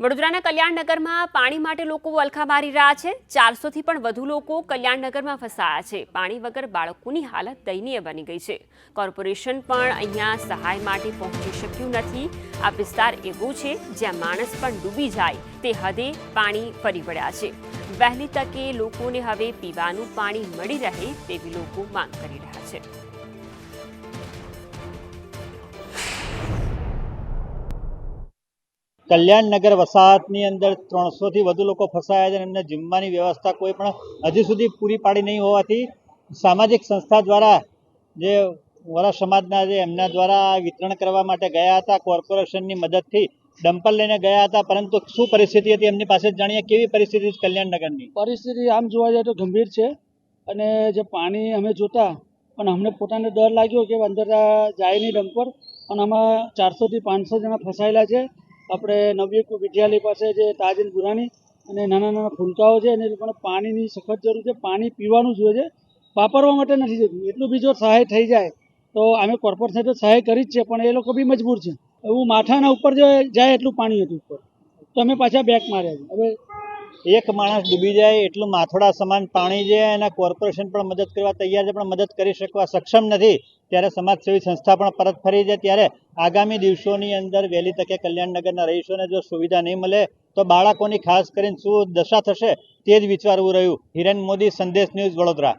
વડોદરાના કલ્યાણનગરમાં પાણી માટે લોકો વલખા મારી રહ્યા છે. ચારસોથી પણ વધુ લોકો કલ્યાણનગરમાં ફસાયા છે. પાણી વગર બાળકોની હાલત દયનીય બની ગઈ છે. કોર્પોરેશન પણ અહીંયા સહાય માટે પહોંચી શક્યું નથી. આ વિસ્તાર એવો છે જ્યાં માણસ પણ ડૂબી જાય. તે હદે પાણી ફરી વળ્યા છે. વહેલી તકે લોકોને હવે પીવાનું પાણી મળી રહે તેવી લોકો માંગ કરી રહ્યા છે. કલ્યાણનગર વસાહતની અંદર ત્રણસોથી વધુ લોકો ફસાયા છે અને એમને જમવાની વ્યવસ્થા કોઈ પણ હજી સુધી પૂરી પાડી નહીં હોવાથી સામાજિક સંસ્થા દ્વારા જે વરા સમાજના જે એમના દ્વારા વિતરણ કરવા માટે ગયા હતા, કોર્પોરેશનની મદદથી ડમ્પર લઈને ગયા હતા, પરંતુ શું પરિસ્થિતિ હતી એમની પાસે જાણીએ? કેવી પરિસ્થિતિ છે કલ્યાણનગરની પરિસ્થિતિ આમ જોવા જાય તો ગંભીર છે અને જે પાણી અમે જોતા, પણ અમને પોતાને ડર લાગ્યો કે અંદર જાય નહીં ડમ્પર અને આમાં ચારસોથી પાંચસો જણા ફસાયેલા છે આપણે નવયુગ વિદ્યાલય પાસે જે તાજીન ગુરાની અને નાના નાના ફૂલકાઓ છે અને એ લોકોને પાણીની સખત જરૂર છે. પાણી પીવાનું જોઈએ છે. વાપરવા માટે નથી જતું. એટલું બી જો સહાય થઈ જાય, તો અમે કોર્પોરેશન તો સહાય કરી જ છે, પણ એ લોકો બી મજબૂર છે. એવું માથાના ઉપર જો જાય એટલું પાણી હતું ઉપર. તો અમે પાછા બેક માર્યા હવે એક માણસ ડૂબી જાય એટલું માથોડા સમાન પાણી છે અને કોર્પોરેશન પણ મદદ કરવા તૈયાર છે, પણ મદદ કરી શકવા સક્ષમ નથી. ત્યારે સમાજસેવી સંસ્થા પણ પરત ફરી છે ત્યારે આગામી દિવસોની અંદર વહેલી તકે કલ્યાણનગરના રહીશોને જો સુવિધા નહીં મળે, તો બાળકોની ખાસ કરીને શું દશા થશે તે જ વિચારવું રહ્યું. હિરેન મોદી, સંદેશ ન્યૂઝ વડોદરા.